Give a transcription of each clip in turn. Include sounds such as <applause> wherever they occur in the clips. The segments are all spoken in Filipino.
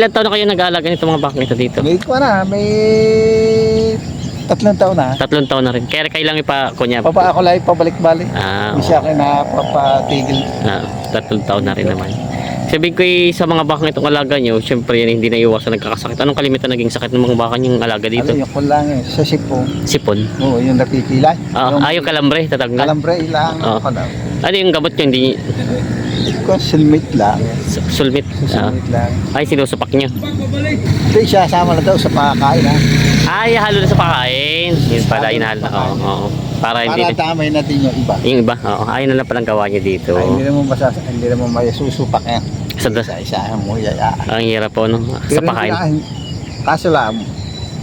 Ilan taon na kayo nag-aalaga nito mga bakang ito dito? May ko na, may tatlong taon na. Tatlong taon na rin. Kaya kayo lang ipa, kunya, Papa ako lang pabalik-balik. ah, Hindi siya akin napapatigil. ah, tatlong taon na rin naman. Sabihin ko eh, sa mga bakang itong alaga nyo, syempre yan hindi na iwasan nagkakasakit. Anong kalimitan naging sakit ng mga baka yung alaga dito? Ano yung ko lang eh, sa sipo. Sipon. Oo, yung napipilay. Ah, yung ah, yung kalambre, tatanggal. kalambre ilang. Daw. Ano yung gamot nyo? Hindi, Ko silmit lang. su- sulmit. Ah, lang. ay, sinusupak nyo. Ito siya sama na daw sa pakakain ha. Ay, halo na sa pakain. Yun pala, inahalo na. Oo, oo. Para hindi Para damay natin yung iba. Yung iba, oo. Ayun na lang palang gawa niya dito. Ay, hindi naman masas hindi naman may susupak yan. Sa das- Isa-isa mo yaya. Ang hirap po, no? Sa Pero pakain. hindi na- Kaso lang,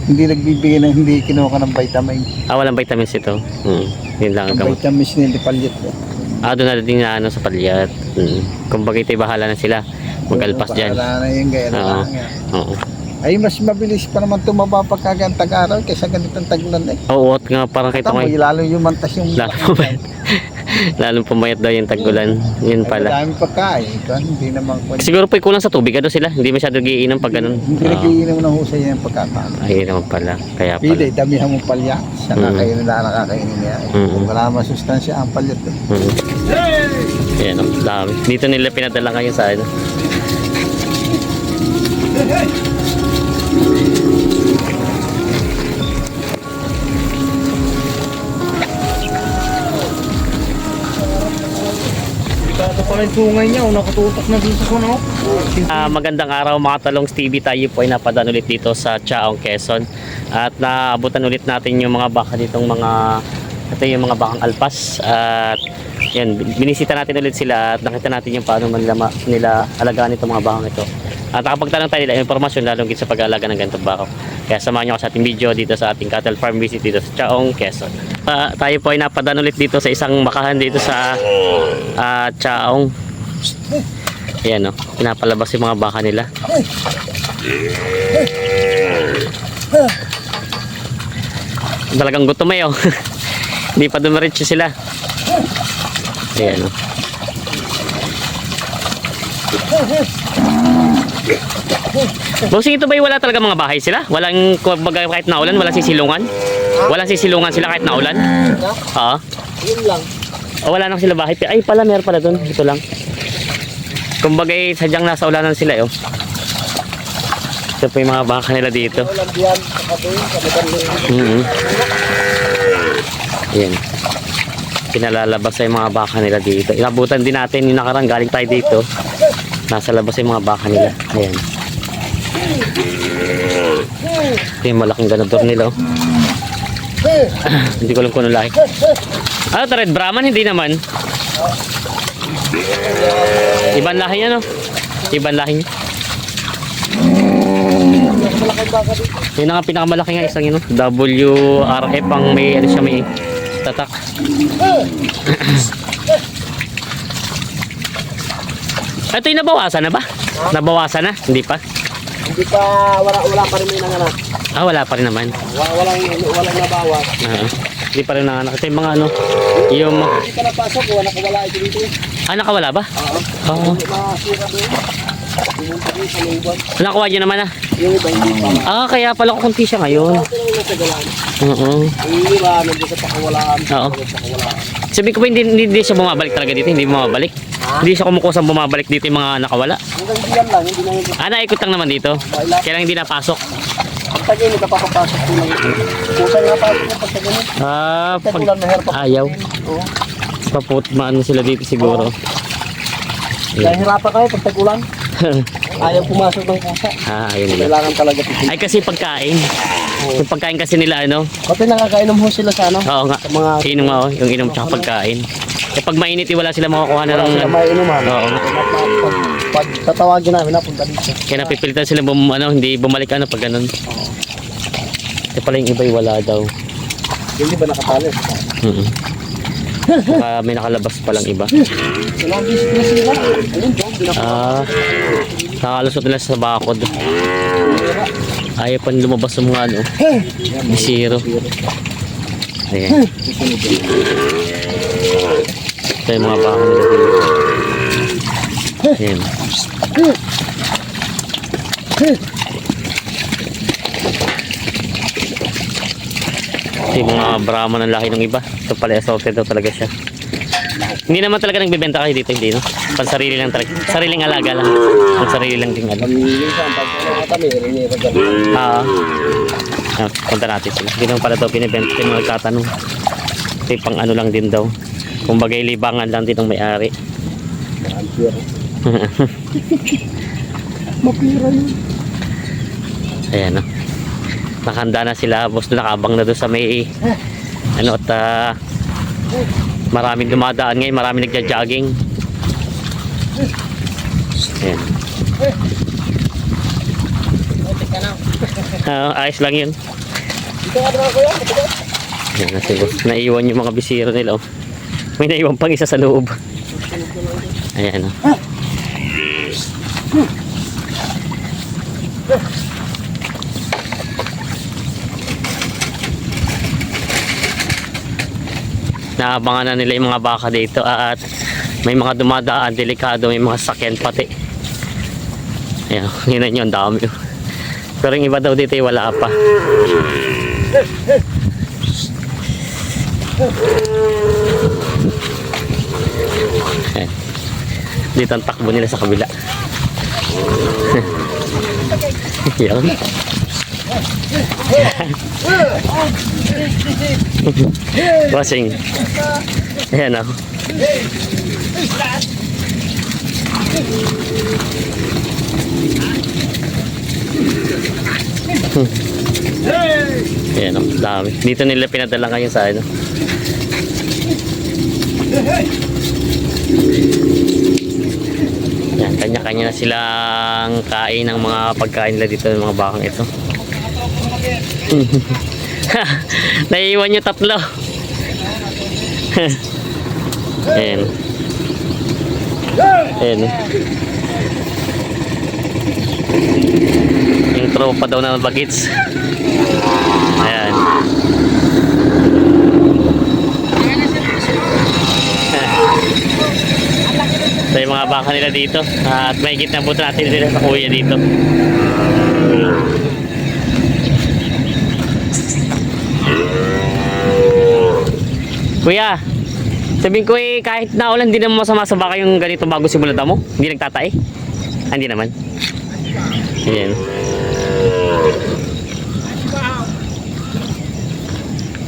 hindi nagbibigay ng hindi kinuha ka ng vitamin. Ah, walang vitamins ito. Hmm. Yun lang ang Ang gamot. vitamins nila palit. Ah, doon na din na ano sa palyat. Hmm. Kung bagay tayo bahala na sila. Mag-alpas dyan. Wala na yung gaya Oo. lang yan. Oo. Ay, mas mabilis pa naman tumaba pagka ganang tag-araw kaysa ganitong taglan eh. Oo, at nga parang kita Tama, eh. lalo yung mantas yung Lalo pumayat. <laughs> Lalong pumayat daw yung tagulan. Yun pala. Dami pagkain. Ito, hindi naman. Siguro po kulang sa tubig ano sila. Hindi masyado giinom pag ganun. Hindi Oo. nagiinom ng husay yung pagkakain. Ayun naman pala. Kaya pala. Pili, damihan mo palya. Sa Mm. kakainin na nakakainin niya. Mm. Wala naman sustansya ang palyat. eh. Hmm. Ayan, ang dami. Dito nila pinadala ngayon sa ano. Pala yung tungay niya. Nakatutok na dito sa ano. Ah, magandang araw mga talong TV tayo po ay napadaan ulit dito sa Chaong Quezon. At naabutan ulit natin yung mga baka ditong mga ito yung mga bakang alpas. At yan binisita natin ulit sila at nakita natin yung paano man nila, nila alagaan itong mga bakang ito. At nakapagtanong tayo nila informasyon lalong sa pag-aalaga ng ganitong baka kaya samahan nyo ako sa ating video dito sa ating cattle farm visit dito sa Chaong Quezon Ah, tayo po ay napadaan ulit dito sa isang makahan dito sa ah, Chaong Ayan o, pinapalabas yung mga baka nila. Talagang gutom eh oh. <laughs> Hindi pa dumiretso sila. Ayan o. Bossing ito ba yung wala talaga mga bahay sila? Walang kahit naulan, walang sisilungan? Walang sisilungan sila kahit naulan? Oo. Yun lang. O wala nang sila bahay. Ay pala, meron pala doon. Ito lang. Kumbaga eh, sadyang nasa ulanan sila eh. Oh. Ito po yung mga baka nila dito. Walang diyan. Sa madali. Mm Yan. Pinalalabas sa mga baka nila dito. Inabutan din natin yung nakarang galing tayo dito. Nasa labas yung mga baka nila. Ayan. Ito yung malaking ganador nila. Oh. Hindi ko alam kung ano lahi. Ah, ito red Brahman, hindi naman. Ibang lahi niya, no? Ibang lahi niya. Yun ang pinakamalaki nga isang yun, no? WRF ang may, ano siya, may tatak. Ito yung nabawasan na ba? Nabawasan na? Hindi pa? Hindi pa, wala, wala pa rin may nanganak. Ah, wala pa rin naman. Wala, walang, walang nabawas. Ah, hindi pa rin nanganak. Ito yung mga ano, yung... Hindi ka napasok, wala ka wala ito dito. Ah, nakawala ba? Oo. Oo. Nakuha niyo naman ah. Yung iba hindi pa. Ah, kaya pala ko kunti siya ngayon. Oo. Ang iba, nandun sa pakawalaan. Oo. Sabi ko ba hindi, hindi, hindi siya bumabalik talaga dito? Hindi bumabalik? Hindi siya kumukusang bumabalik dito yung mga nakawala? Hanggang diyan lang, hindi na yung Ah, naikot lang naman dito. Kaya lang hindi napasok. Ang tagay, hindi ka papapasok ko lang. Kusa nga pa ito pag sa ganun. Ah, pag, ayaw. Oo. Paput, maano sila dito siguro. Dahil hirapan kayo pag tag-ulan. <laughs> Ayaw pumasok ng kusa. ah, ayun nila. Kailangan talaga pipili. Ay, kasi pagkain. Yung pagkain kasi nila, ano? Pati nakakainom ho sila sa ano? Oo nga. Sa mga Inom nga, oh, yung inom tsaka pagkain. Eh, pag mainit, wala sila makakuha na wala ng... sila may inuman. Oo. Pag, pag, tatawagin namin, napunta dito. Kaya napipilitan sila bum, ano, hindi bumalik ano pag ganun. Eh pala yung iba'y wala daw. Hindi ba nakatali? Mm Baka may nakalabas palang iba. Walang visit na sila. Ayun, binaka. Ah, nakalusot nila sa bakod. Ayaw pa lumabas yung mga ano. Zero. Ayan. Ito yung mga baka nila dito. Ayan. Ito yung mga Brahman ng laki ng iba. Ito pala assorted daw talaga siya. Hindi naman talaga nagbebenta kayo dito, hindi no? Pansarili lang talaga. Sariling alaga lang. Ang sarili lang din ano. Ah. ah, punta natin sila. Hindi naman pala daw binibenta. Hindi naman nagtatanong. Ito pang ano lang din daw. Kumbaga libangan lang din ng may-ari. <laughs> Mapira yun. Ayan no. Nakahanda na sila. Boss doon nakabang na doon sa may ano at ah, maraming dumadaan ngayon. Maraming nagja-jogging. Ayan. <laughs> Ah, ayos lang yun. Dito kuya. Ayan na si boss. Naiwan yung mga bisiro nila. Oh. May naiwan pang isa sa loob. Ayan oh. Naabangan na nila yung mga baka dito at may mga dumadaan, delikado, may mga sakyan pati. Ayan, yun na yun, dami. oh. Pero yung iba daw dito eh, wala pa. Dito ang takbo nila sa kabila. <laughs> Yan. <laughs> Bossing. Ayan ako. <laughs> Ayan o, dami. Dito nila pinadala ngayon sa ano. Yan, kanya-kanya na silang kain ng mga pagkain nila dito ng mga bakang ito. <laughs> Naiiwan nyo tatlo. <laughs> Ayan. Ayan. Yung tropa daw ng bagets. Ayan. Ito yung mga baka nila dito. At may na buto natin sila sa kuya dito. Kuya, sabihin ko eh kahit naulan hindi naman masama sa baka yung ganito bago simulada mo? Hindi nagtatae? Ah, hindi naman. Ayan.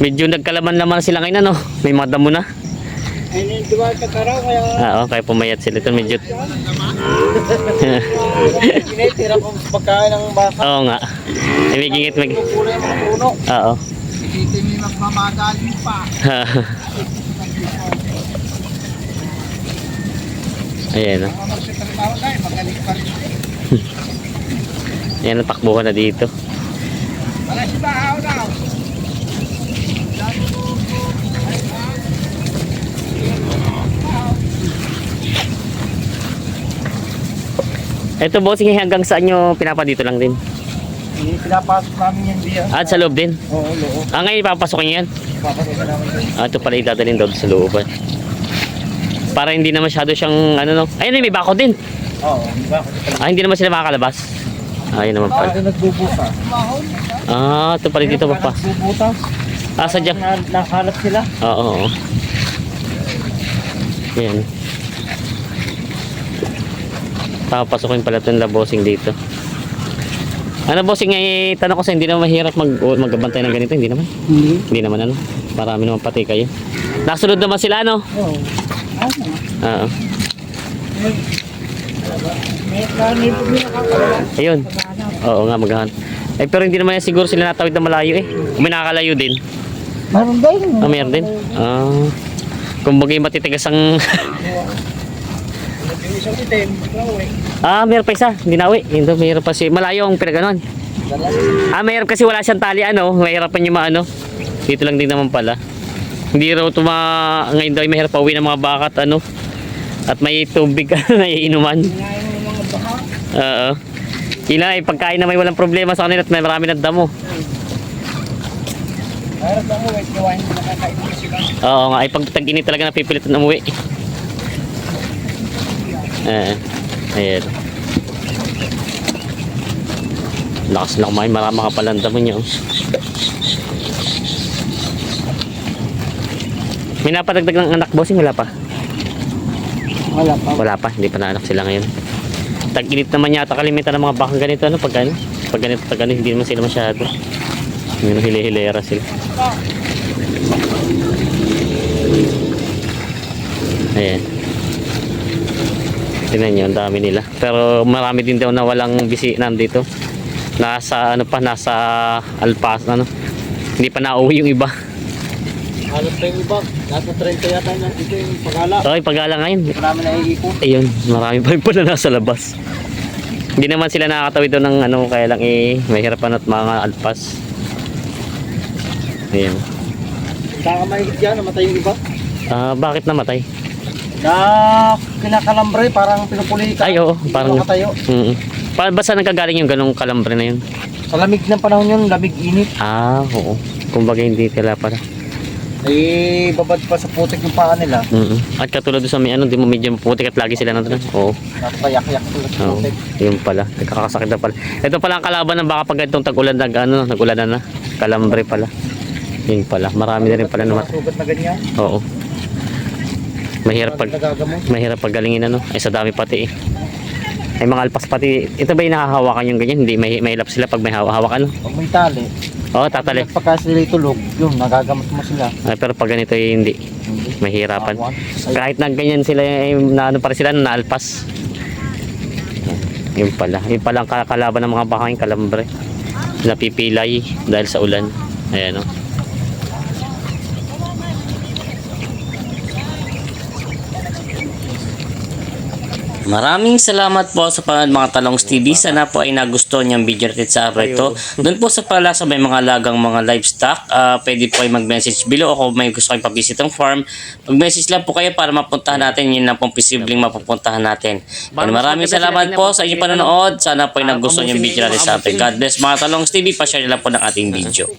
Medyo nagkalaman naman sila ngayon ano. May mga damo na. Ay, hindi ba kataraw kaya Ah, Oo, kaya pumayat sila ito. Medyo... Tinitira kong pagkain ng baka. Oo nga. Ay, may gingit, may... Kulay mga puno. Oo. May magmamagaling pa. <laughs> Ayan o. <laughs> Ayan ang takbuhan na dito. Wala si Bahaw daw. Ito bossing hanggang saan nyo pinapa dito lang din? Hindi pinapasok namin yung diyan. Ah, sa loob din? Oo, loob. Ah, ngayon ipapasok nyo yan? Papasok na namin yun. Ah, ito pala idadalhin daw sa looban. Para hindi na masyado siyang ano no. Ayun, may bako din. Oo, di ba? Ah, hindi naman sila makakalabas. Ah, yun naman pala. Kasi nagbubuka. Ah, ito pala dito pa pa. Nagbubutas. Ah, sadya. Na, nakalat sila. Oo, oo. Yan. Papasukin pala itong labosing dito. Ano bossing eh, tanong ko sa hindi naman mahirap mag magbantay ng ganito, hindi naman. Hindi. Hindi naman ano. Marami naman pati kayo. Nakasunod naman sila ano. Oo. Oo. Ayun. Oo nga maghan. Eh pero hindi naman yan siguro sila natawid na malayo eh. Kung may nakakalayo din. Meron din. Ah, meron din. Ah. Kung bagay matitigas ang... <laughs> Isang itim, gawin. ah, meron pa isa. Hindi nawi. Hindi, mayroon pa si... Malayo ang pinaganon. Ah, mayroon kasi wala siyang tali ano. Mahirapan niyo maano. Dito lang din naman pala. Hindi raw tuma... Ngayon daw mahirap pa uwi ng mga bakat ano. At may tubig <laughs> na iinuman. Ngayon ng mga baha. Oo. Yun lang, eh, pagkain na may walang problema sa kanila at may marami ng damo. Meron bang uwi, gawain mo nakakainin sila. Oo nga, ay pag tag-init talaga napipilit na umuwi. Eh, ayan. Lakas na kumain, marami mga palanda mo niya. oh. May napadagdag ng anak bossing, wala pa. Wala pa. Wala pa, hindi pa na anak sila ngayon. Tag-init naman yata kalimitan ng mga bakang ganito, ano, pag ano, pag ganito, pag ano, hindi naman sila masyado. Yung hili-hilera sila. Ayan. Tingnan nyo, ang dami nila. Pero marami din daw na walang bisi nandito. Nasa, ano pa, nasa Alpas, ano. Hindi pa nauwi yung iba. Halos pa yung iba. Nasa 30 yata na. Ito yung pagala. Okay, pag-ala ngayon. Marami na iikot. Ayun, marami pa rin pala nasa labas. Hindi naman sila nakakatawid doon ng ano, kaya lang eh, mahirapan at mga alpas. Ayun. Baka mahigit yan. Namatay yung iba. Ah, bakit namatay? Na kinakalambre. Parang pinupuli ka. Ay, oo, Hindi parang- makatayo. Mm Pa ba saan nagkagaling yung ganong kalambre na yun? Sa lamig ng panahon yun. Lamig init. Ah, oo. Kumbaga hindi sila pala. Eh, babad pa sa putik yung paa nila. Mm At katulad doon sa may ano, di mo medyo putik at lagi sila nandun. Oo. Napayak-yak sila sa Oo. putik. Yun pala. Nagkakasakit na pala. Ito pala ang kalaban ng baka pag itong tag-ulan nag ano, nag-ulan na na. Kalambre pala. Yun pala. Marami na rin pala naman. sugat na ganyan. Oo. Mahirap pag mahirap paggalingin ano. Ay sa dami pati eh. Ay mga alpas pati. Ito ba yung nakahawakan yung ganyan? Hindi may mahilap sila pag may hawak ano? Pag may tali. Oo, tatali. Pagka sila itulog, yun, nagagamot mo sila. Ay, pero pag ganito eh, hindi. Hindi. Mahirapan. Kahit na ganyan sila eh, na ano pa rin sila naalpas. Yun pala. Yun pala ang kalaban ng mga bakaing kalambre. Napipilay dahil sa ulan. Ayan oh. o. Maraming salamat po sa panonood mga Talongs TV. Sana po ay nagustuhan niyang video natin sa araw ito. Doon po sa pala sa may mga lagang mga livestock, ah, pwede po ay mag-message below o kung may gusto kayong pabisit ng farm. Mag-message lang po kayo para mapuntahan natin. Yun lang pong posibleng mapupuntahan natin. And maraming salamat po sa inyong panonood. Sana po ay nagustuhan yung video natin sa atin. God bless mga Talongs TV. Pa-share lang po ng ating video.